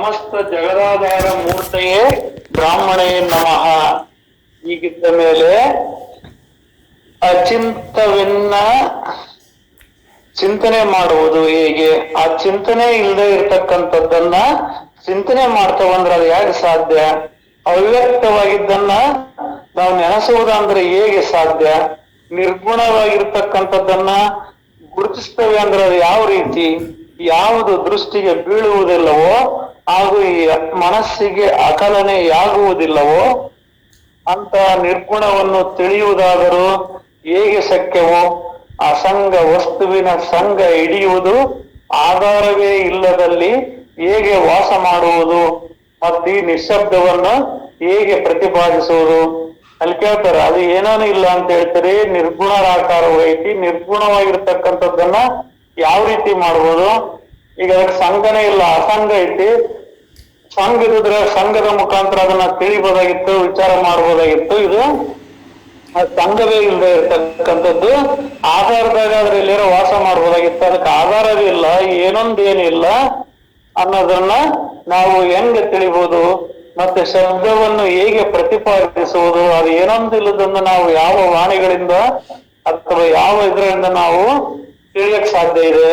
ಸಮಸ್ತ ಜಗದಾಧಾರ ಮೂರ್ತೆಯೇ ಬ್ರಾಹ್ಮಣೇ ನಮಃ. ಈಗಿದ್ದ ಮೇಲೆ ಅಚಿಂತವೆನ್ನ ಚಿಂತನೆ ಮಾಡುವುದು ಹೇಗೆ? ಆ ಚಿಂತನೆ ಇಲ್ಲದೆ ಇರ್ತಕ್ಕಂಥದ್ದನ್ನ ಚಿಂತನೆ ಮಾಡ್ತಾ ಬಂದ್ರೆ ಅದು ಹೇಗೆ ಸಾಧ್ಯ? ಅವ್ಯಕ್ತವಾಗಿದ್ದನ್ನ ನಾವು ನೆನೆಸುವುದಂದ್ರೆ ಹೇಗೆ ಸಾಧ್ಯ? ನಿರ್ಗುಣವಾಗಿರ್ತಕ್ಕಂಥದ್ದನ್ನ ಗುರುತಿಸ್ತೇವೆ ಅಂದ್ರೆ ಅದು ಯಾವ ರೀತಿ? ಯಾವುದು ದೃಷ್ಟಿಗೆ ಬೀಳುವುದಿಲ್ಲವೋ ಹಾಗೂ ಈ ಮನಸ್ಸಿಗೆ ಅಕಲನೆಯಾಗುವುದಿಲ್ಲವೋ ಅಂತ ನಿರ್ಗುಣವನ್ನು ತಿಳಿಯುವುದಾದರೂ ಹೇಗೆ ಶಕ್ಯವೋ? ಸಂಘ ವಸ್ತುವಿನ ಸಂಘ ಹಿಡಿಯುವುದು ಆಧಾರವೇ ಇಲ್ಲದಲ್ಲಿ ಹೇಗೆ ವಾಸ ಮಾಡುವುದು ಮತ್ತು ಈ ನಿಶ್ಶಬ್ದವನ್ನು ಹೇಗೆ ಪ್ರತಿಪಾದಿಸುವುದು? ಅಲ್ಲಿ ಕೇಳ್ತಾರೆ, ಅದು ಏನಾನು ಇಲ್ಲ ಅಂತ ಹೇಳ್ತಾರೆ ನಿರ್ಗುಣರಾಕಾರವೈತಿ ನಿರ್ಗುಣವಾಗಿರ್ತಕ್ಕಂಥದ್ದನ್ನ ಯಾವ ರೀತಿ ಮಾಡ್ಬೋದು? ಈಗ ಅದಕ್ಕೆ ಸಂಘನೇ ಇಲ್ಲ, ಅಸಂಘ ಐತಿ ಸಂಘ ಇದ್ರೆ ಸಂಘದ ಮುಖಾಂತರ ಅದನ್ನ ತಿಳಿಬಹುದಾಗಿತ್ತು ವಿಚಾರ ಮಾಡಬಹುದಾಗಿತ್ತು ಇದು ಸಂಘವೇ ಇಲ್ಲದೆ ಇರ್ತಕ್ಕಂಥದ್ದು. ಆಧಾರದಾಗ ಅದ್ರಲ್ಲಿರೋ ವಾಸ ಮಾಡ್ಬೋದಾಗಿತ್ತು. ಅದಕ್ಕೆ ಆಧಾರವೇ ಇಲ್ಲ, ಏನೊಂದು ಏನಿಲ್ಲ ಅನ್ನೋದನ್ನ ನಾವು ಹೆಂಗೆ ತಿಳಿಬಹುದು ಮತ್ತೆ ಶಬ್ದವನ್ನು ಹೇಗೆ ಪ್ರತಿಪಾದಿಸುವುದು? ಅದು ಏನೊಂದು ಇಲ್ಲದನ್ನು ನಾವು ಯಾವ ವಾಣಿಗಳಿಂದ ಅಥವಾ ಯಾವ ಇದರಿಂದ ನಾವು ತಿಳಿಯಕ್ ಸಾಧ್ಯ ಇದೆ?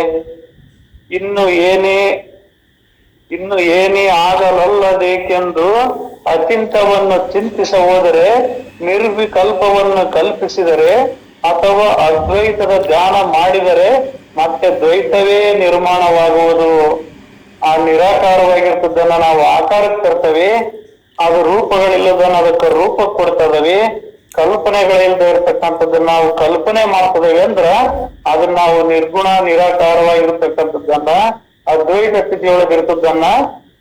ಇನ್ನು ಏನೇ ಇನ್ನು ಏನೇ ಆಗಲಲ್ಲದೇಕೆಂದು ಅಚಿಂತವನ್ನು ಚಿಂತಿಸ ಹೋದರೆ ನಿರ್ವಿಕಲ್ಪವನ್ನು ಕಲ್ಪಿಸಿದರೆ, ಅಥವಾ ಅದ್ವೈತದ ಧ್ಯಾನ ಮಾಡಿದರೆ ಮತ್ತೆ ದ್ವೈತವೇ ನಿರ್ಮಾಣವಾಗುವುದು. ಆ ನಿರಾಕಾರವಾಗಿರ್ತದನ್ನ ನಾವು ಆಕಾರಕ್ಕೆ ತರ್ತವೆ, ಅದು ರೂಪಗಳಿಲ್ಲದನ್ನ ಅದಕ್ಕೆ ರೂಪ ಕೊಡ್ತದವಿ, ಕಲ್ಪನೆಗಳಿಲ್ಲದೆ ಇರ್ತಕ್ಕಂಥದ್ದನ್ನ ನಾವು ಕಲ್ಪನೆ ಮಾಡ್ತದೇವೆ ಅಂದ್ರ, ಅದನ್ನ ನಾವು ನಿರ್ಗುಣ ನಿರಾಕಾರವಾಗಿರ್ತಕ್ಕಂಥದ್ದನ್ನ ಅದ್ವೈತ ಸ್ಥಿತಿಯೊಳಗೆ ಇರ್ತದನ್ನ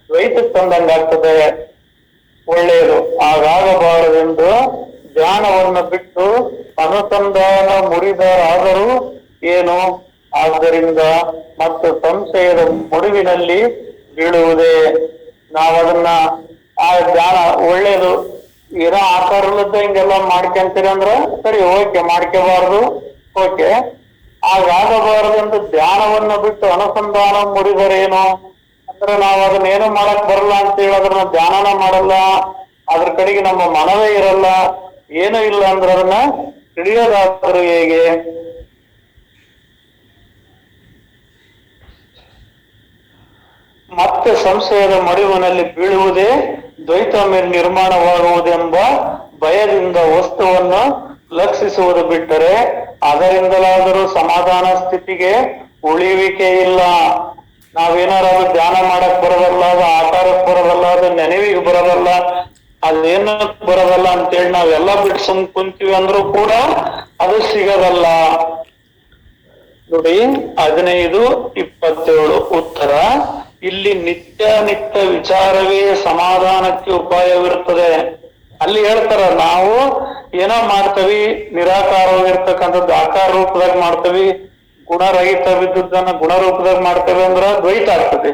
ದ್ವೈತಕ್ಕೆ ತಂದಂಗ ಆಗ್ತದೆ ಒಳ್ಳೆಯದು. ಹಾಗಾಗಬಾರದೆಂದು ಧ್ಯಾನವನ್ನು ಬಿಟ್ಟು ಅನುಸಂಧಾನ ಮುರಿದರಾದರೂ ಏನು? ಆದ್ದರಿಂದ ಮತ್ತು ಸಂಶಯದ ಮುಡಿವಿನಲ್ಲಿ ಬೀಳುವುದೇ. ನಾವದನ್ನ ಆ ಧ್ಯಾನ ಒಳ್ಳೆಯದು. ಇರೋ ಆಕಾರದ ಹಿಂಗೆಲ್ಲ ಮಾಡ್ಕೊಂತೀರಿ ಅಂದ್ರೆ ಸರಿ, ಓಕೆ, ಮಾಡ್ಕೋಬಾರದು. ಓಕೆ. ಹಾಗಾಗಬಾರದೆಂದು ಧ್ಯಾನವನ್ನ ಬಿಟ್ಟು ಅನುಸಂಧಾನ ಮುಡಿದರೇನು? ಅಂದ್ರೆ ನಾವು ಅದನ್ನ ಏನು ಮಾಡಕ್ ಬರಲ್ಲ ಅಂತ ಹೇಳಿ ಅದನ್ನ ಧ್ಯಾನನ ಮಾಡಲ್ಲ. ಅದ್ರ ಕಡೆಗೆ ನಮ್ಮ ಮನವೇ ಇರಲ್ಲ. ಏನೂ ಇಲ್ಲ ಅಂದ್ರೆ ಅದನ್ನ ತಿಳಿಯೋದಾದ್ರು ಹೇಗೆ? ಮತ್ತೆ ಸಂಶಯದ ಮಡಿವಿನಲ್ಲಿ ಬೀಳುವುದೇ ದ್ವೈತ ನಿರ್ಮಾಣವಾಗುವುದೆಂಬ ಭಯದಿಂದ ವಸ್ತುವನ್ನು ಲಕ್ಷಿಸುವುದು ಬಿಟ್ಟರೆ ಅದರಿಂದಲಾದರೂ ಸಮಾಧಾನ ಸ್ಥಿತಿಗೆ ಉಳಿಯುವಿಕೆ ಇಲ್ಲ ನಾವೇನಾರು ಧ್ಯಾನ ಮಾಡಕ್ ಬರೋದಲ್ಲ ಅದು ಆಕಾರಕ್ಕೆ ಬರೋದಲ್ಲ ಅದು ನೆನವಿಗೆ ಬರೋದಲ್ಲ ಅದೇನ ಬರೋದಲ್ಲ ಅಂತೇಳಿ ನಾವೆಲ್ಲ ಸುಮ್ ಕುಂತೀವಿ ಅಂದ್ರೂ ಕೂಡ ಅದು ಸಿಗದಲ್ಲ. ನೋಡಿ, ಹದಿನೈದು, ಇಪ್ಪತ್ತೇಳು ಉತ್ತರ. ಇಲ್ಲಿ ನಿತ್ಯ ನಿತ್ಯ ವಿಚಾರವೇ ಸಮಾಧಾನಕ್ಕೆ ಉಪಾಯವಿರುತ್ತದೆ. ಅಲ್ಲಿ ಹೇಳ್ತಾರ, ನಾವು ಏನೋ ಮಾಡ್ತವಿ ನಿರಾಕಾರವಾಗಿರ್ತಕ್ಕಂಥದ್ದು ಆಕಾರ ರೂಪದಾಗ ಮಾಡ್ತವಿ ಗುಣರಹಿತ ಗುಣ ರೂಪದಾಗ ಮಾಡ್ತೇವೆ ಅಂದ್ರ ದ್ವೈತ ಆಗ್ತದೆ.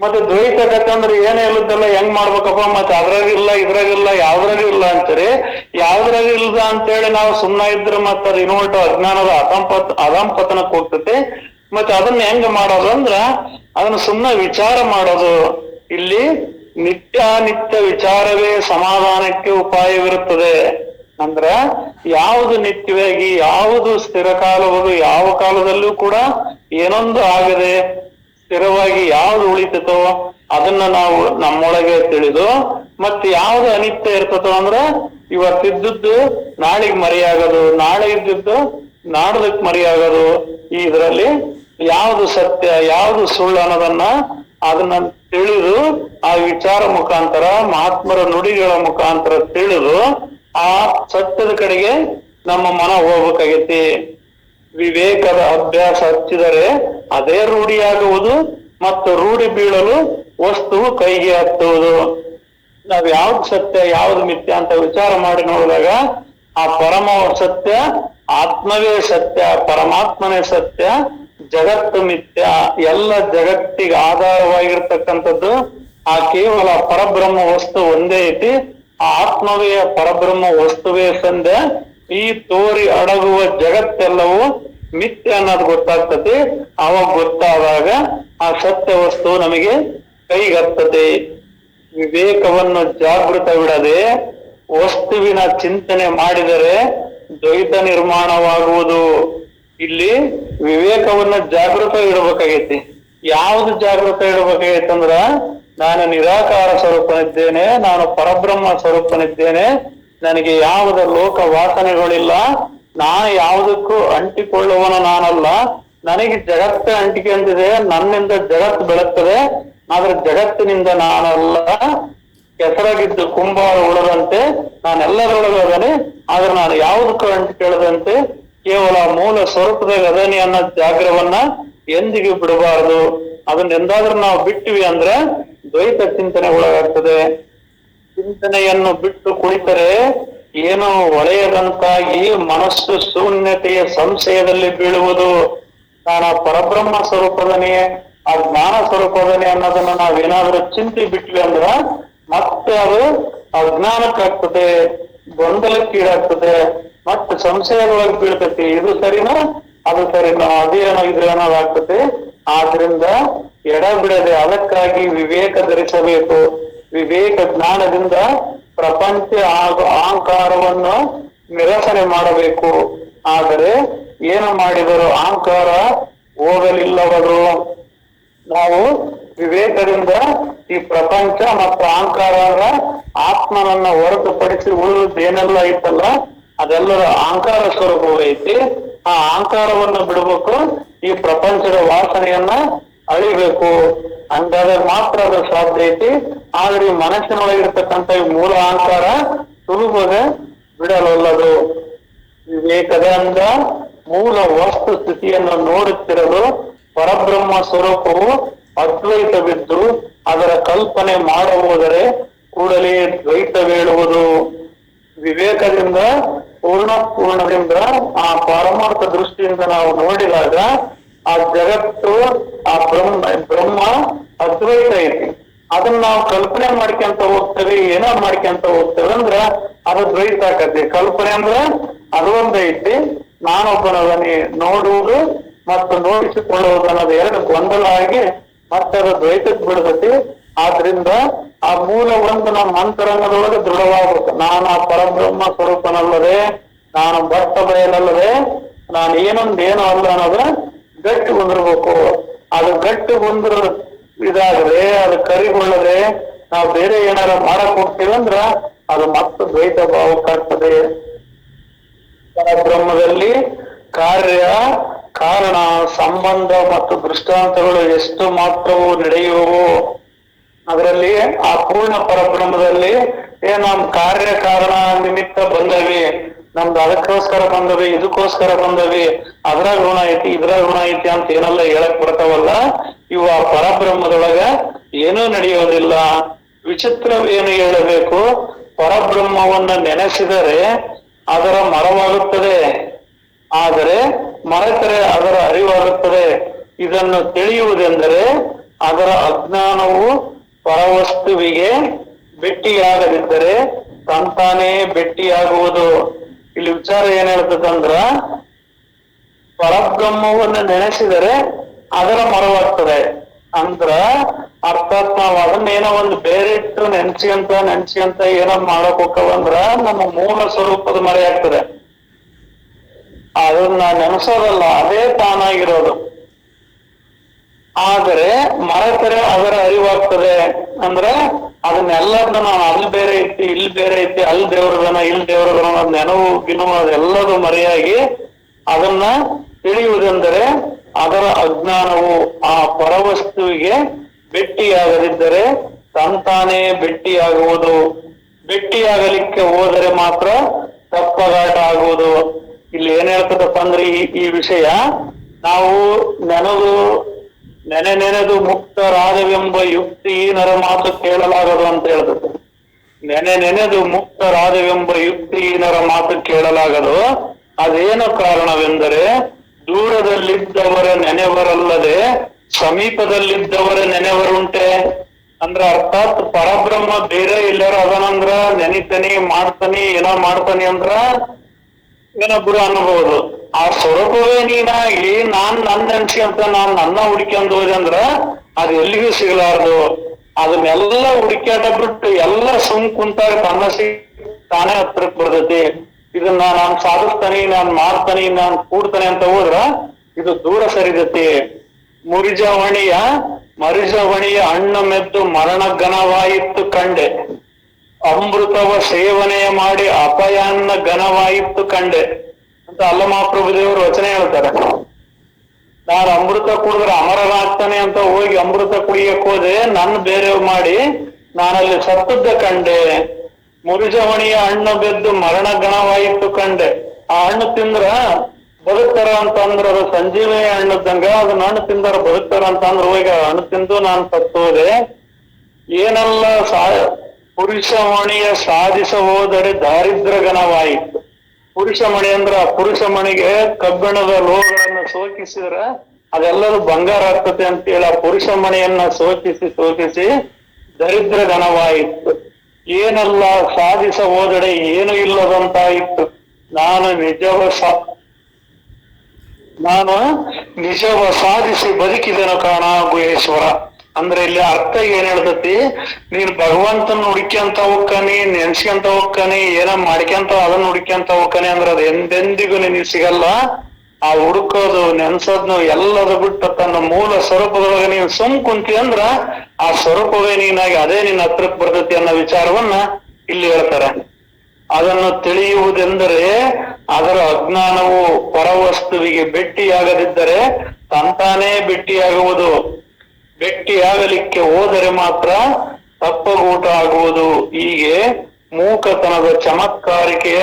ಮತ್ತೆ ದ್ವೈತ ಕತ್ತಂದ್ರೆ ಏನೇ ಇಲ್ಲದಲ್ಲ ಹೆಂಗ್ ಮಾಡ್ಬೇಕಪ್ಪ, ಮತ್ತೆ ಅದ್ರಾಗ ಇಲ್ಲ ಇದ್ರಾಗ ಇಲ್ಲ ಯಾವ್ದ್ರಾಗ ಇಲ್ಲ ಅಂತಾರೆ. ಯಾವ್ದ್ರಾಗ ಅಂತ ಅಂತೇಳಿ ನಾವು ಸುಮ್ನ ಇದ್ರೆ ಮತ್ತೆ ಅದು ಅಜ್ಞಾನದ ಅಸಂಪತ್ ಅದಂಪತನಕ್ಕೆ ಹೋಗ್ತದೆ. ಮತ್ತೆ ಅದನ್ನ ಹೆಂಗ್ ಮಾಡೋದು ಅಂದ್ರ, ಅದನ್ನ ಸುಮ್ನ ವಿಚಾರ ಮಾಡೋದು. ಇಲ್ಲಿ ನಿತ್ಯ ನಿತ್ಯ ವಿಚಾರವೇ ಸಮಾಧಾನಕ್ಕೆ ಉಪಾಯವಿರುತ್ತದೆ. ಅಂದ್ರ ಯಾವುದು ನಿತ್ಯವಾಗಿ, ಯಾವುದು ಸ್ಥಿರ ಕಾಲವುದು, ಯಾವ ಕಾಲದಲ್ಲೂ ಕೂಡ ಏನೊಂದು ಆಗದೆ ಸ್ಥಿರವಾಗಿ ಯಾವ್ದು ಉಳಿತತೋ ಅದನ್ನ ನಾವು ನಮ್ಮೊಳಗೆ ತಿಳಿದು ಮತ್ತೆ ಯಾವ್ದು ಅನಿತ್ಯ ಇರ್ತತೋ ಅಂದ್ರ ಇವತ್ತಿದ್ದದ್ದು ನಾಳಿಗ್ ಮರೆಯಾಗದು, ನಾಳೆ ಇದ್ದದ್ದು ನಾಡದಕ್ ಮರೆಯಾಗದು ಇದರಲ್ಲಿ ಯಾವ್ದು ಸತ್ಯ, ಯಾವ್ದು ಸುಳ್ಳು ಅನ್ನೋದನ್ನ ಅದನ್ನ ತಿಳಿದು ಆ ವಿಚಾರ ಮುಖಾಂತರ, ಮಹಾತ್ಮರ ನುಡಿಗಳ ಮುಖಾಂತರ ತಿಳಿದು ಆ ಸತ್ಯದ ಕಡೆಗೆ ನಮ್ಮ ಮನ ಹೋಗ್ಬೇಕಾಗೈತಿ. ವಿವೇಕದ ಅಭ್ಯಾಸ ಹಚ್ಚಿದರೆ ಅದೇ ರೂಢಿಯಾಗುವುದು ಮತ್ತು ರೂಢಿ ಬೀಳಲು ವಸ್ತುವು ಕೈಗೆ ಹತ್ತುವುದು. ನಾವ್ ಯಾವ್ದು ಸತ್ಯ, ಯಾವ್ದು ಮಿಥ್ಯ ಅಂತ ವಿಚಾರ ಮಾಡಿ ನೋಡಿದಾಗ ಆ ಪರಮ ಸತ್ಯ, ಆತ್ಮವೇ ಸತ್ಯ, ಪರಮಾತ್ಮನೇ ಸತ್ಯ, ಜಗತ್ತು ಮಿಥ್ಯ, ಎಲ್ಲ ಜಗತ್ತಿಗೆ ಆಧಾರವಾಗಿರ್ತಕ್ಕಂಥದ್ದು ಆ ಕೇವಲ ಪರಬ್ರಹ್ಮ ವಸ್ತು ಒಂದೇ ಐತಿ. ಆತ್ಮವೇ ಪರಬ್ರಹ್ಮ ವಸ್ತುವೇ ಸಂದೆ. ಈ ತೋರಿ ಅಡಗುವ ಜಗತ್ತೆಲ್ಲವೂ ಮಿಥ್ಯ ಅನ್ನೋದು ಗೊತ್ತಾಗ್ತತಿ ಅವಾಗ ಗೊತ್ತಾದಾಗ ಆ ಸತ್ಯ ವಸ್ತು ನಮಗೆ ಕೈಗತ್ತದೆ. ವಿವೇಕವನ್ನು ಜಾಗೃತವಿಡದೆ ವಸ್ತುವಿನ ಚಿಂತನೆ ಮಾಡಿದರೆ ದ್ವೈತ ನಿರ್ಮಾಣವಾಗುವುದು. ಇಲ್ಲಿ ವಿವೇಕವನ್ನ ಜಾಗೃತ ಇಡಬೇಕಾಗೈತಿ. ಯಾವ್ದು ಜಾಗೃತ ಇಡಬೇಕಾಗೈತೆ ಅಂದ್ರ ನಾನು ನಿರಾಕಾರ ಸ್ವರೂಪನಿದ್ದೇನೆ, ನಾನು ಪರಬ್ರಹ್ಮ ಸ್ವರೂಪನಿದ್ದೇನೆ, ನನಗೆ ಯಾವುದ ಲೋಕ ವಾಸನೆಗಳಿಲ್ಲ, ನಾನು ಯಾವುದಕ್ಕೂ ಅಂಟಿಕೊಳ್ಳುವನು ನಾನಲ್ಲ. ನನಗೆ ಜಗತ್ತ ಅಂಟಿಕೊಂಡಿದೆ ನನ್ನಿಂದ ಜಗತ್ತು ಬೆಳಗ್ತದೆ, ಆದ್ರೆ ಜಗತ್ತಿನಿಂದ ನಾನಲ್ಲ. ಕೆಸರಾಗಿದ್ದು ಕುಂಬಾರ ಉಳದಂತೆ ನಾನೆಲ್ಲರೊಳಗದನೆ ಆದ್ರೆ ನಾನು ಯಾವುದಕ್ಕೂ ಅಂಟಿಕೊಳ್ಳದಂತೆ ಕೇವಲ ಮೂಲ ಸ್ವರೂಪದ ಗದನಿ ಅನ್ನೋ ಜಾಗ್ರವನ್ನ ಎಂದಿಗೂ ಬಿಡಬಾರದು. ಅದನ್ನ ಎಂದಾದ್ರೂ ನಾವು ಬಿಟ್ಟಿವಿ ಅಂದ್ರೆ ದ್ವೈತ ಚಿಂತನೆ ಒಳಗಾಗ್ತದೆ. ಚಿಂತನೆಯನ್ನು ಬಿಟ್ಟು ಕುಳಿತರೆ ಏನೋ ಒಳೆಯದಂತಾಗಿ ಮನಸ್ಸು ಶೂನ್ಯತೆಯ ಸಂಶಯದಲ್ಲಿ ಬೀಳುವುದು. ನಾನು ಪರಬ್ರಹ್ಮ ಸ್ವರೂಪದನೇ ಆ ಜ್ಞಾನ ಸ್ವರೂಪದನೇ ಅನ್ನೋದನ್ನ ನಾವೇನಾದ್ರೂ ಚಿಂತೆ ಬಿಟ್ವಿ ಅಂದ್ರ ಮತ್ತೆ ಅದು ಅಜ್ಞಾನಕ್ಕಾಗ್ತದೆ, ಗೊಂದಲಕ್ಕೀಡಾಗ್ತದೆ, ಮತ್ತೆ ಸಂಶಯದೊಳಗೆ ಬೀಳ್ತೈತಿ. ಇದು ಸರಿನಾ? ಅದು ಸರಿ ನಾವು ಅಧೀನವಾಗಿದ್ರೆ ಅನ್ನೋದಾಗ್ತದೆ ಆದ್ರಿಂದ ಎಡ ಬಿಡದೆ ಅದಕ್ಕಾಗಿ ವಿವೇಕ ಧರಿಸಬೇಕು. ವಿವೇಕ ಜ್ಞಾನದಿಂದ ಪ್ರಪಂಚ ಹಾಗೂ ಅಹಂಕಾರವನ್ನು ನಿರಸನೆ ಮಾಡಬೇಕು. ಆದರೆ ಏನು ಮಾಡಿದರು ಅಹಂಕಾರ ಹೋಗಲಿಲ್ಲವರು. ನಾವು ವಿವೇಕದಿಂದ ಈ ಪ್ರಪಂಚ ಮತ್ತು ಅಹಂಕಾರ ಆತ್ಮನನ್ನ ಹೊರತುಪಡಿಸಿ ಉಳಿದೇನೆಲ್ಲ ಐತಲ್ಲ, ಅದೆಲ್ಲರ ಅಹಂಕಾರ ಸ್ವರೂಪವೈತಿ ಆ ಅಹಂಕಾರವನ್ನ ಬಿಡಬೇಕು, ಈ ಪ್ರಪಂಚದ ವಾಸನೆಯನ್ನ ಅಳಿಬೇಕು. ಹಂಗಾದ್ರೆ ಮಾತ್ರ ಅದು ಸಾಧ್ಯ ಐತಿ. ಆದ್ರೆ ಈ ಮನಸ್ಸಿನೊಳಗಿರ್ತಕ್ಕಂಥ ಈ ಮೂಲ ಅಹಂಕಾರ ಸುಲಭದ ಬಿಡಲಲ್ಲದು ವಿವೇಕದಿಂದ ಮೂಲ ವಸ್ತು ಸ್ಥಿತಿಯನ್ನು ನೋಡುತ್ತಿರಲು ಪರಬ್ರಹ್ಮ ಸ್ವರೂಪವು ಅದ್ವೈತವಿದ್ದು ಅದರ ಕಲ್ಪನೆ ಮಾಡುವುದರೆ ಕೂಡಲೇ ದ್ವೈತವೇಳುವುದು. ವಿವೇಕದಿಂದ ಪೂರ್ಣ ಪೂರ್ಣದಿಂದ ಆ ಪರಮಾರ್ಥ ದೃಷ್ಟಿಯಿಂದ ನಾವು ನೋಡಿದಾಗ, ಆ ಜಗತ್ತು, ಆ ಬ್ರಹ್ಮ ಬ್ರಹ್ಮ ಅದ್ವೈತ ಐತಿ. ಅದನ್ನ ನಾವು ಕಲ್ಪನೆ ಮಾಡ್ಕೊಂತ ಹೋಗ್ತೇವೆ, ಏನೋ ಮಾಡ್ಕೊಂತ ಹೋಗ್ತೇವೆ ಅಂದ್ರ, ಅದು ದ್ವೈತ ಆಕತಿ. ಕಲ್ಪನೆ ಅಂದ್ರ ಅದು ಒಂದ್ ಐತಿ. ನಾನೊಬ್ಬನದನಿ ನೋಡುವುದು ಮತ್ತು ನೋಡಿಸಿಕೊಳ್ಳುವುದು ಅನ್ನೋದು ಎರಡು ಗೊಂದಲ ಆಗಿ ಮತ್ತೆ ಅದು ದ್ವೈತಕ್ಕೆ ಬಿಡುತ್ತೆ. ಆದ್ರಿಂದ ಆ ಮೂಲ ಒಂದು ನಮ್ಮ ಅಂತರಂಗದೊಳಗೆ ದೃಢವಾಗಬೇಕು. ನಾನು ಆ ಪರಬ್ರಹ್ಮ ಸ್ವರೂಪನಲ್ಲದೆ, ನಾನು ಭಕ್ತ ಬಯಲಲ್ಲದೆ, ನಾನು ಏನೊಂದೇನೋ ಏನೋ ಅಲ್ಲ ಅನ್ನೋದು ಗಟ್ಟಿ ಹೊಂದಿರ್ಬೇಕು. ಅದು ಗಟ್ಟಿ ಹೊಂದ್ರ ಇದಾಗದೆ ಅದು ಕರಿಗೊಳ್ಳದೆ ನಾವು ಬೇರೆ ಏನಾರ ಮಾಡಕ್ ಹೋಗ್ತೀವಿ ಅಂದ್ರ ಅದು ಮತ್ತೆ ದ್ವೈತ ಭಾವಕ್ಕಾಗ್ತದೆ ಪರಬ್ರಹ್ಮದಲ್ಲಿ ಕಾರ್ಯ, ಕಾರಣ, ಸಂಬಂಧ ಮತ್ತು ದೃಷ್ಟಾಂತಗಳು ಎಷ್ಟು ಮಾತ್ರವೂ ನಡೆಯುವವು ಅದರಲ್ಲಿ ಆ ಪೂರ್ಣ ಪರಬ್ರಹ್ಮದಲ್ಲಿ ಏ ನಮ್ ಕಾರ್ಯ ಕಾರಣ ನಿಮಿತ್ತ ಬಂದವಿ, ನಮ್ದು ಅದಕ್ಕೋಸ್ಕರ ಬಂದವಿ, ಇದಕ್ಕೋಸ್ಕರ ಬಂದವಿ ಅದರ ಋಣ ಐತಿ, ಇದ್ರಾಗ ಋಣ ಐತಿ ಅಂತ ಏನೆಲ್ಲ ಹೇಳಕ್ ಬರ್ತಾವಲ್ಲ, ಇವು ಆ ಪರಬ್ರಹ್ಮದೊಳಗ ಏನೂ ನಡೆಯೋದಿಲ್ಲ. ವಿಚಿತ್ರವೇನು ಹೇಳಬೇಕು, ಪರಬ್ರಹ್ಮವನ್ನ ನೆನೆಸಿದರೆ ಅದರ ಮರವಾಗುತ್ತದೆ. ಆದರೆ ಮರೆತರೆ ಅದರ ಅರಿವಾಗುತ್ತದೆ. ಇದನ್ನು ತಿಳಿಯುವುದೆಂದರೆ ಅದರ ಅಜ್ಞಾನವು ಪರವಸ್ತುವಿಗೆ ಭೆಟ್ಟಿಯಾಗದಿದ್ದರೆ ತಂತಾನೇ ಭೆಟ್ಟಿಯಾಗುವುದು. ಇಲ್ಲಿ ವಿಚಾರ ಏನ್ ಹೇಳ್ತದಂದ್ರ ಪರಬ್ರಹ್ಮವನ್ನು ನೆನೆಸಿದರೆ ಅದರ ಮರವಾಗ್ತದೆ. ಅಂದ್ರ ಅರ್ಥಾತ್ ನಾವ್ ಅದನ್ನ ಏನೋ ಒಂದು ಬೇರೆ ಇಟ್ಟು ನೆನ್ಸ್ಕೊಂತ ಅಂತ ಏನೋ ಮಾಡಕ್ ಹೋಗ್ತವಂದ್ರ ನಮ್ಮ ಮೂಲ ಸ್ವರೂಪದ ಮರೆಯಾಗ್ತದೆ ಅದನ್ನ ನೆನೆಸೋದಲ್ಲ, ಅದೇ ತಾನಾಗಿರೋದು. ಆದರೆ ಮರತರೆ ಅದರ ಅರಿವಾಗ್ತದೆ ಅಂದ್ರೆ ಅದನ್ನೆಲ್ಲದನ್ನ ನಾವು ಅಲ್ಲಿ ಬೇರೆ ಐತಿ, ಇಲ್ಲಿ ಬೇರೆ ಐತಿ, ಅಲ್ಲಿ ದೇವ್ರದನ ಇಲ್ಲಿ ದೇವ್ರದನ ನೆನವು, ಗಿನವು ಅದೆಲ್ಲದೂ ಮರೆಯಾಗಿ ಅದನ್ನ ತಿಳಿಯುವುದೆಂದರೆ ಅದರ ಅಜ್ಞಾನವು ಆ ಪರವಸ್ತುವಿಗೆ ಭೆಟ್ಟಿಯಾಗದಿದ್ದರೆ ತಂತಾನೇ ಭೆಟ್ಟಿಯಾಗುವುದು ಭೆಟ್ಟಿಯಾಗಲಿಕ್ಕೆ ಹೋದರೆ ಮಾತ್ರ ತಪ್ಪಗಾಟ ಆಗುವುದು. ಇಲ್ಲಿ ಏನ್ ಹೇಳ್ತದಪ್ಪ ಅಂದ್ರೆ ಈ ವಿಷಯ ನಾವು ನೆನದು ನೆನೆ ನೆನೆದು ಮುಕ್ತರಾದವೆಂಬ ಯುಕ್ತಿ ನರ ಮಾತು ಕೇಳಲಾಗದು ಅಂತ ಹೇಳ್ತದೆ ನೆನೆ ನೆನೆದು ಮುಕ್ತರಾದವೆಂಬ ಯುಕ್ತಿಹೀನರ ಮಾತು ಕೇಳಲಾಗದು. ಅದೇನು ಕಾರಣವೆಂದರೆ, ದೂರದಲ್ಲಿದ್ದವರ ನೆನೆವರಲ್ಲದೆ ಸಮೀಪದಲ್ಲಿದ್ದವರ ನೆನೆವರುಂಟೆ. ಅಂದ್ರ ಅರ್ಥಾತ್ ಪರಬ್ರಹ್ಮ ಬೇರೆ ಇಲ್ಲರ ಅದನಂದ್ರ ನೆನಿತನಿ ಮಾಡ್ತಾನೆ, ಏನೋ ಮಾಡ್ತಾನೆ ಅಂದ್ರ ಏನೊಬ್ರು ಅನ್ಬಹುದು ಆ ಸ್ವರೂಪವೇ ನೀನಾಗಿ ನಾನ್ ನನ್ನ ಅಂತ ನಾನ್ ನನ್ನ ಹುಡ್ಕೊಂಡ್ ಹೋದೆ ಅಂದ್ರ ಅದು ಎಲ್ಲಿಗೂ ಸಿಗಲಾರದು. ಅದನ್ನೆಲ್ಲ ಹುಡುಕ್ಯಾಟ ಬಿಟ್ಟು ಎಲ್ಲ ಸುಮ್ ಕುಂತಾಗ ತನ್ನ ತಾನೇ ಹತ್ರಕ್ ಬರ್ತೈತಿ. ಇದನ್ನ ನಾನ್ ಸಾಧಿಸ್ತಾನೆ, ನಾನ್ ಮಾಡ್ತಾನೆ, ನಾನ್ ಕೂಡ್ತಾನೆ ಅಂತ ಹೋದ್ರ ಇದು ದೂರ ಸರಿದತಿ ಮುರಿಜವಣಿಯ, ಮರಿಜವಣಿಯ ಹಣ್ಣು ಮೆದ್ದು ಮರಣ ಘನವಾಯಿತು ಕಂಡೆ. ಅಮೃತವ ಸೇವನೆಯ ಮಾಡಿ ಅಪಯಾನ್ನ ಘನವಾಯಿತು ಕಂಡೆ ಅಂತ ಅಲ್ಲಮಹಾಪ್ರಭು ದೇವರು ವಚನ ಹೇಳ್ತಾರೆ. ನಾನು ಅಮೃತ ಕುಡಿದ್ರೆ ಅಮರನಾಗ್ತಾನೆ ಅಂತ ಹೋಗಿ ಅಮೃತ ಕುಡಿಯಕ್ ಹೋದೆ ನನ್ನ ಬೇರೆ ಮಾಡಿ ನಾನಲ್ಲಿ ಸತ್ತದ್ದ ಕಂಡೆ. ಮುರುಜವಣಿಯ ಹಣ್ಣು ಬೆದ್ದು ಮರಣ ಗಣವಾಯಿತು ಕಂಡೆ. ಆ ಹಣ್ಣು ತಿಂದ್ರ ಬದುಕ್ತಾರ ಅಂತ ಅಂದ್ರ ಅದು ಹಣ್ಣು ಇದ್ದಂಗ ಅದನ್ನ ಹಣ್ಣು ತಿಂದಾರ ಬದುಕ್ತಾರ ಅಂತ ಅಂದ್ರ ಹೋಗಿ ಹಣ್ಣು ತಿಂದು ನಾನು ಸತ್ತೋದೆ. ಏನೆಲ್ಲ ಸಾ ಪುರುಷಮಣಿಯ ಸಾಧಿಸ ಹೋದರೆ ದಾರಿದ್ರ ಪುರುಷ ಮಣಿ ಅಂದ್ರ ಪುರುಷ ಮಣಿಗೆ ಕಬ್ಬಿಣದ ಲೋಹಗಳನ್ನು ಸೋಕಿಸಿದ್ರ ಅದೆಲ್ಲರೂ ಬಂಗಾರ ಆಗ್ತದೆ ಅಂತೇಳಿ ಆ ಪುರುಷಮಣಿಯನ್ನ ಸೋಕಿಸಿ ಸೋಕಿಸಿ ದರಿದ್ರ ಘನವಾಯಿತು. ಏನೆಲ್ಲ ಸಾಧಿಸ ಹೋದಡೆ ಏನು ಇಲ್ಲದಂತಾಯಿತು. ನಾನು ನಿಜವ ನಾನು ನಿಜವ ಸಾಧಿಸಿ ಬದುಕಿದನು ಕಾಣ ಗುಹೇಶ್ವರ. ಅಂದ್ರೆ ಇಲ್ಲಿ ಅರ್ಥ ಏನ್ ಹೇಳ್ತತಿ? ನೀನ್ ಭಗವಂತನ ಹುಡ್ಕ್ಯಂತ ಹೋಗ್ಕನಿ ನೆನ್ಸ್ಕೊಂತ ಹೋಗ್ಕನಿ ಏನ ಮಾಡ್ಕ್ಯಂತ ಅದನ್ನ ಹುಡ್ಕ್ಯಂತ ಹೋಗ್ಕನಿ ಅಂದ್ರೆ ಅದ್ ಎಂದೆಂದಿಗೂ ನಿನಗೆ ಸಿಗಲ್ಲ. ಆ ಹುಡುಕೋದು, ನೆನ್ಸೋದ್ನು ಎಲ್ಲದ ಬಿಟ್ಟು ತನ್ನ ಮೂಲ ಸ್ವರೂಪದೊಳಗೆ ನೀನ್ ಸುಮ್ ಕುಂತಿ ಅಂದ್ರ ಆ ಸ್ವರೂಪವೇ ನೀನಾಗಿ ಅದೇ ನಿನ್ನ ಹತ್ರಕ್ ಬರ್ತೈತಿ ಅನ್ನೋ ವಿಚಾರವನ್ನ ಇಲ್ಲಿ ಹೇಳ್ತಾರೆ. ಅದನ್ನು ತಿಳಿಯುವುದೆಂದರೆ ಅದರ ಅಜ್ಞಾನವು ಪರವಸ್ತುವಿಗೆ ಭೆಟ್ಟಿಯಾಗದಿದ್ದರೆ ತಂತಾನೇ ಭೆಟ್ಟಿಯಾಗುವುದು. ಭೆಟ್ಟಿಯಾಗಲಿಕ್ಕೆ ಹೋದರೆ ಮಾತ್ರ ತಪ್ಪಗೂಟ ಆಗುವುದು ಹೀಗೆ ಮೂಕತನದ ಚಮತ್ಕಾರಿಕೆಯ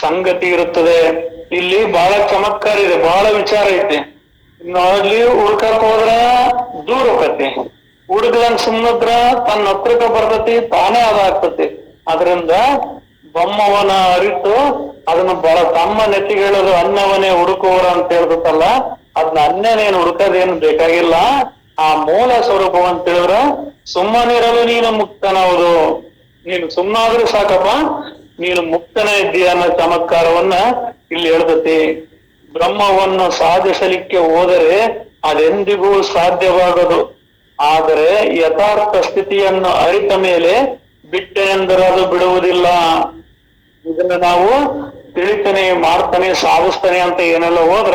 ಸಂಗತಿ ಇರುತ್ತದೆ. ಇಲ್ಲಿ ಬಹಳ ಚಮತ್ಕಾರ ಇದೆ, ಬಹಳ ವಿಚಾರ ಐತೆ ಅಲ್ಲಿ ಹುಡ್ಕಕ್ ಹೋದ್ರ ದೂರ ಹೋಗತಿ ಹುಡುಗದಂಗ್ ಸುಮ್ಮದ್ರ ತನ್ನ ಹತ್ರಕ್ಕೆ ಬರ್ತತಿ, ತಾನೇ ಅದಾಗ್ತತಿ. ಅದರಿಂದ ಬೊಮ್ಮವನ ಅರಿತು ಅದನ್ನ ಬಹಳ ತಮ್ಮ ನೆತ್ತಿಗೇಳೋದು ಅನ್ನವನೇ ಹುಡುಕುವರ ಅಂತ ಹೇಳ್ತಲ್ಲ ಅದನ್ನ ಅನ್ನನೇನು ಹುಡುಕದೇನು ಬೇಕಾಗಿಲ್ಲ. ಆ ಮೂಲ ಸ್ವರೂಪವನ್ನು ಹೇಳಿದ್ರ ಸುಮ್ಮನಿರಲು ನೀನು ಮುಕ್ತನವುದು ನೀನು ಸುಮ್ಮನಾದ್ರೂ ಸಾಕಪ್ಪ, ನೀನು ಮುಕ್ತನ ಇದ್ದೀಯ ಅನ್ನೋ ಚಮತ್ಕಾರವನ್ನ ಇಲ್ಲಿ ಹೇಳ್ತತಿ. ಬ್ರಹ್ಮವನ್ನು ಸಾಧಿಸಲಿಕ್ಕೆ ಹೋದರೆ ಅದೆಂದಿಗೂ ಸಾಧ್ಯವಾಗದು. ಆದರೆ ಯಥಾರ್ಥ ಸ್ಥಿತಿಯನ್ನು ಅರಿತ ಮೇಲೆ ಬಿಟ್ಟೆನೆಂದರೆ ಅದು ಬಿಡುವುದಿಲ್ಲ. ಇದನ್ನ ನಾವು ತಿಳಿತನೆ ಮಾಡ್ತಾನೆ ಸಾಧಿಸ್ತಾನೆ ಅಂತ ಏನೆಲ್ಲ ಹೋದ್ರ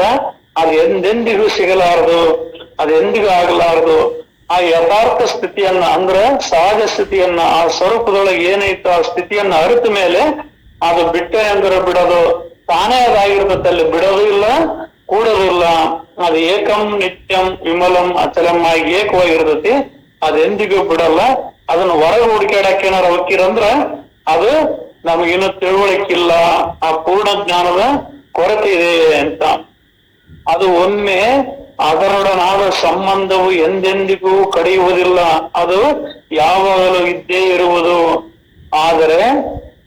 ಅದು ಎಂದೆಂದಿಗೂ ಸಿಗಲಾರದು ಅದೆಂದಿಗೂ ಆಗಲಾರದು. ಆ ಯಥಾರ್ಥ ಸ್ಥಿತಿಯನ್ನ ಅಂದ್ರ ಸಹಜ ಸ್ಥಿತಿಯನ್ನ, ಆ ಸ್ವರೂಪದೊಳಗೆ ಏನೈತೋ ಆ ಸ್ಥಿತಿಯನ್ನ ಅರಿತ ಮೇಲೆ ಅದು ಬಿಟ್ಟೆ ಅಂದ್ರೆ ಬಿಡೋದು. ತಾನೇ ಅದಾಗಿರ್ತದಲ್ಲಿ ಬಿಡೋದು ಇಲ್ಲ, ಕೂಡೋದು ಇಲ್ಲ. ಅದು ಏಕಂ ನಿತ್ಯಂ ವಿಮಲಂ ಅಚಲಂ ಆಗಿ ಏಕವಾಗಿರ್ತತಿ. ಅದೆಂದಿಗೂ ಬಿಡಲ್ಲ. ಅದನ್ನ ಹೊರಗೆ ಹುಡುಕಾಡಕ್ ಏನಾರ ಹೋಗಿರಂದ್ರ ಅದು ನಮಗಿನ್ನೂ ತಿಳುವಳಿಕಿಲ್ಲ. ಆ ಪೂರ್ಣ ಜ್ಞಾನದ ಕೊರತೆ ಇದೆ ಅಂತ. ಅದು ಒಮ್ಮೆ ಅದರೊಡನಾದ ಸಂಬಂಧವು ಎಂದೆಂದಿಗೂ ಕಡಿಯುವುದಿಲ್ಲ. ಅದು ಯಾವಾಗಲೂ ಇದ್ದೇ ಇರುವುದು. ಆದರೆ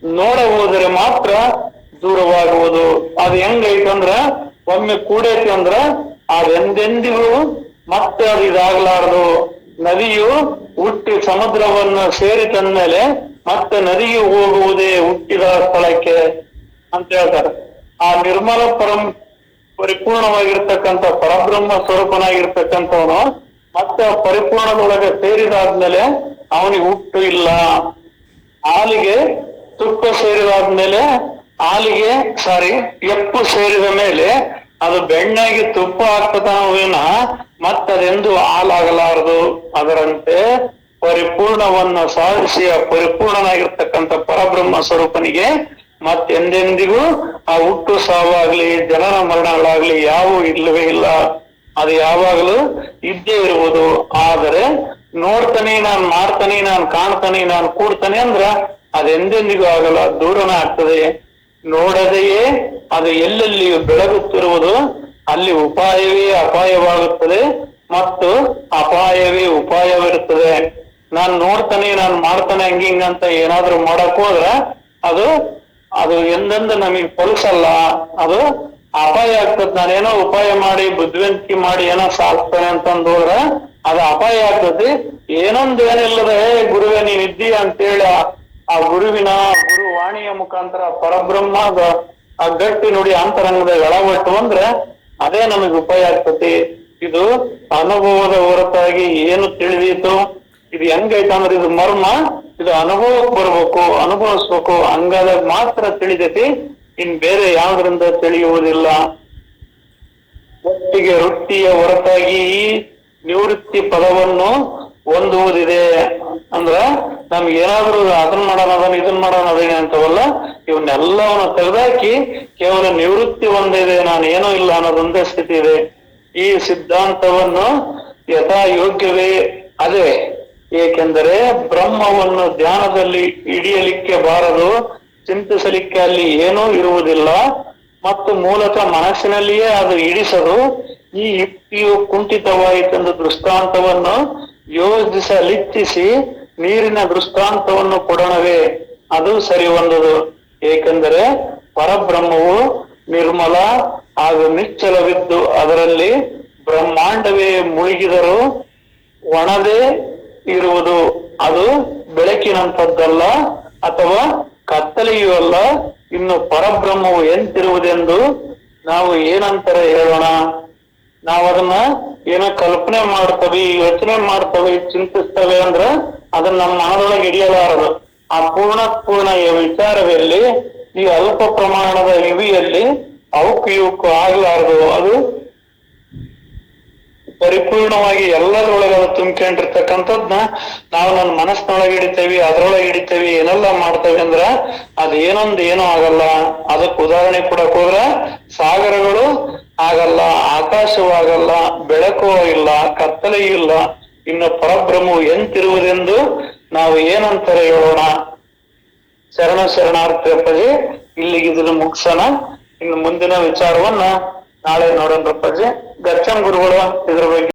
ನೋಡ ಹೋದರೆ ಮಾತ್ರ ದೂರವಾಗುವುದು. ಅದು ಹೆಂಗೈತಂದ್ರ ಒಮ್ಮೆ ಕೂಡೈತಿ ಅಂದ್ರ ಅದೆಂದೆಂದಿಗೂ ಮತ್ತೆ ಅದು ಇದಾಗಲಾರದು. ನದಿಯು ಹುಟ್ಟಿ ಸಮುದ್ರವನ್ನು ಸೇರಿ ತಂದ್ಮೇಲೆ ಮತ್ತೆ ನದಿಗೆ ಹೋಗುವುದೇ ಹುಟ್ಟಿದ ಸ್ಥಳಕ್ಕೆ ಅಂತ ಹೇಳ್ತಾರೆ. ಆ ನಿರ್ಮಲ ಪರಂ ಪರಿಪೂರ್ಣವಾಗಿರ್ತಕ್ಕಂಥ ಪರಬ್ರಹ್ಮ ಸ್ವರೂಪನಾಗಿರ್ತಕ್ಕಂಥವನು, ಮತ್ತೆ ಪರಿಪೂರ್ಣದೊಳಗೆ ಸೇರಿದಾದ್ಮೇಲೆ ಅವನಿಗೆ ಹುಟ್ಟು ಇಲ್ಲ. ಹಾಲಿಗೆ ತುಪ್ಪ ಸೇರಿದಾದ್ಮೇಲೆ ಹಾಲಿಗೆ ಸಾರಿ ಎಪ್ಪು ಸೇರಿದ ಮೇಲೆ ಅದು ಬೆಣ್ಣೆಗೆ ತುಪ್ಪ ಆಗ್ತದವಿನ ಮತ್ತದೆಂದು ಹಾಲಾಗಲಾರದು. ಅದರಂತೆ ಪರಿಪೂರ್ಣವನ್ನು ಸಾಧಿಸಿ ಪರಿಪೂರ್ಣನಾಗಿರ್ತಕ್ಕಂಥ ಪರಬ್ರಹ್ಮ ಸ್ವರೂಪನಿಗೆ ಮತ್ತೆಂದೆಂದಿಗೂ ಆ ಹುಟ್ಟು ಸಾವಾಗ್ಲಿ ಜನನ ಮರಣಗಳಾಗ್ಲಿ ಯಾವ ಇಲ್ಲವೇ ಇಲ್ಲ. ಅದು ಯಾವಾಗಲೂ ಇದ್ದೇ ಇರುವುದು. ಆದರೆ ನೋಡ್ತಾನೆ ನಾನು, ಮಾಡ್ತಾನೆ ನಾನು, ಕಾಣ್ತಾನೆ ನಾನು, ಕೂಡ್ತಾನೆ ಅಂದ್ರ ಅದೆಂದೆಂದಿಗೂ ಆಗಲ್ಲ, ದೂರನ ಆಗ್ತದೆ. ನೋಡದೆಯೇ ಅದು ಎಲ್ಲೆಲ್ಲಿ ಬೆಳಗುತ್ತಿರುವುದು, ಅಲ್ಲಿ ಉಪಾಯವೇ ಅಪಾಯವಾಗುತ್ತದೆ ಮತ್ತು ಅಪಾಯವೇ ಉಪಾಯವಿರುತ್ತದೆ. ನಾನು ನೋಡ್ತಾನೆ ನಾನು, ಮಾಡ್ತಾನೆ ಹಂಗಿಂಗ್ ಅಂತ ಏನಾದ್ರೂ ಮಾಡಕ್ ಹೋದ್ರ ಅದು ಅದು ಎಂದೆಂದು ನಮಗೆ ಫಲಿಸಲ್ಲ ಅದು ಅಪಾಯ ಆಗ್ತದೆ. ನಾನೇನೋ ಉಪಾಯ ಮಾಡಿ ಬುದ್ಧಿವಂತಿಕೆ ಮಾಡಿ ಏನೋ ಸಾಧಿಸ್ತೇನೆ ಅಂತಂದ್ರೆ ಅದು ಅಪಾಯ ಏನೊಂದು ಏನಿಲ್ಲದ "ಏ, ಗುರುವೇ ನೀನ್ ಇದ್ದೀಯ ಅಂತೇಳಿ ಆ- ಗುರುವಿನ ಗುರುವಾಣಿಯ ಮುಖಾಂತರ ಪರಬ್ರಹ್ಮದ ಆ ಗಟ್ಟಿ ನುಡಿ ಅಂತರಂಗದ ಎಳವಟ್ಟು ಅಂದ್ರೆ ಅದೇ ನಮಗೆ ಉಪಾಯ ಆಗ್ತತಿ ಇದು ಅನುಭವದ ಹೊರತಾಗಿ ಏನು ತಿಳಿದೀತು? ಇದು ಹೆಂಗೈತಂದ್ರೆ ಇದು ಮರ್ಮ. ಇದು ಅನುಭವಕ್ಕೆ ಬರ್ಬೇಕು, ಅನುಭವಿಸ್ಬೇಕು ಹಂಗಾದಾಗ ಮಾತ್ರ ತಿಳಿದೈತಿ, ಇನ್ ಬೇರೆ ಯಾವ್ದ್ರಿಂದ ತಿಳಿಯುವುದಿಲ್ಲ. ಒಟ್ಟಿಗೆ ವೃತ್ತಿಯ ಹೊರತಾಗಿ ಈ ನಿವೃತ್ತಿ ಪದವನ್ನು ಹೊಂದುವುದಿದೆ. ಅಂದ್ರ ನಮ್ಗೆ ಏನಾದ್ರೂ ಅದನ್ನ ಮಾಡೋಣ ಅದನ್ನ ಇದನ್ನ ಮಾಡೋಣ ಅದೇ ಅಂತವಲ್ಲ, ಇವನ್ನೆಲ್ಲವನ್ನ ತೆಗೆದಾಕಿ ಕೇವಲ ನಿವೃತ್ತಿ ಒಂದಿದೆ, ನಾನು ಏನೋ ಇಲ್ಲ ಅನ್ನೋದೊಂದೇ ಸ್ಥಿತಿ ಇದೆ. ಈ ಸಿದ್ಧಾಂತವನ್ನು ಯಥಾ ಯೋಗ್ಯವೇ ಅದೇ. ಏಕೆಂದರೆ ಬ್ರಹ್ಮವನ್ನು ಧ್ಯಾನದಲ್ಲಿ ಹಿಡಿಯಲಿಕ್ಕೆ ಬಾರದು, ಚಿಂತಿಸಲಿಕ್ಕೆ ಅಲ್ಲಿ ಏನೂ ಇರುವುದಿಲ್ಲ, ಮತ್ತು ಮೂಲತಃ ಮನಸ್ಸಿನಲ್ಲಿಯೇ ಅದು ಇಡಿಸದು ಈ ಯುಕ್ತಿಯು ಕುಂಠಿತವಾಯಿತೆಂದು ದೃಷ್ಟಾಂತವನ್ನು ಯೋಜಿಸಲಿಚ್ಛಿಸಿ ನೀರಿನ ದೃಷ್ಟಾಂತವನ್ನು ಕೊಡೋಣವೇ, ಅದು ಸರಿ ಹೊಂದದು ಏಕೆಂದರೆ ಪರಬ್ರಹ್ಮವು ನಿರ್ಮಲ ಹಾಗೂ ನಿಶ್ಚಲವಿದ್ದು ಅದರಲ್ಲಿ ಬ್ರಹ್ಮಾಂಡವೇ ಮುಳುಗಿದರೂ ಒಣದೇ ಇರುವುದು ಅದು ಬೆಳಕಿನಂತದ್ದಲ್ಲ ಅಥವಾ ಕತ್ತಲೆಯೂ ಅಲ್ಲ, ಇನ್ನು ಪರಬ್ರಹ್ಮವು ಎಂತಿರುವುದೆಂದು ನಾವು ಏನಂತರ ಹೇಳೋಣ? ನಾವು ಅದನ್ನು ಏನೋ ಕಲ್ಪನೆ ಮಾಡ್ತವಿ, ಯೋಚನೆ ಮಾಡ್ತವಿ, ಚಿಂತಿಸ್ತವೆ ಅಂದ್ರ ಅದನ್ನ ನಮ್ಮ ಮನದೊಳಗೆ ಹಿಡಿಯಲಾರದು. ಆ ಪೂರ್ಣ ಪೂರ್ಣ ವಿಚಾರದಲ್ಲಿ, ಈ ಅಲ್ಪ ಪ್ರಮಾಣದ ಇವಿಯಲ್ಲಿ ಅವಕ್ಕೂ ಇವಕ್ಕೂ ಆಗ್ಲಾರದು. ಅದು ಪರಿಪೂರ್ಣವಾಗಿ ಎಲ್ಲದರೊಳಗೆ ಅದು ತುಂಬಿಕೊಂಡಿರ್ತಕ್ಕಂಥದ್ನ ನಾವು ನನ್ನ ಮನಸ್ಸಿನೊಳಗೆ ಹಿಡಿತೇವಿ, ಅದ್ರೊಳಗೆ ಹಿಡಿತೇವಿ, ಏನೆಲ್ಲ ಮಾಡ್ತೇವೆ ಅಂದ್ರ ಅದ್ ಏನೊಂದ್ ಏನೂ ಆಗಲ್ಲ. ಅದಕ್ಕೆ ಉದಾಹರಣೆ ಕೊಡಕ್ ಹೋದ್ರ ಸಾಗರಗಳು ಆಗಲ್ಲ, ಆಕಾಶವೂ ಆಗಲ್ಲ, ಬೆಳಕು ಇಲ್ಲ ಕತ್ತಲೆಯೂ ಇಲ್ಲ, ಇನ್ನು ಪರಬ್ರಹ್ಮವು ಎಂತಿರುವುದೆಂದು ನಾವು ಏನಂತಾರೆ ಹೇಳೋಣ? ಶರಣ ಶರಣಾರ್ಥಿ ಅಪ್ಪಜಿ ಇಲ್ಲಿಗೆ ಇದನ್ನು ಮುಗಿಸೋಣ. ಇನ್ನು ಮುಂದಿನ ವಿಚಾರವನ್ನ ನಾಳೆ ನೋಡೋಣ ಅಪ್ಪಾಜಿ ಗರ್ಚನ್ ಗುರುಗಳು ಇದ್ರ ಬಗ್ಗೆ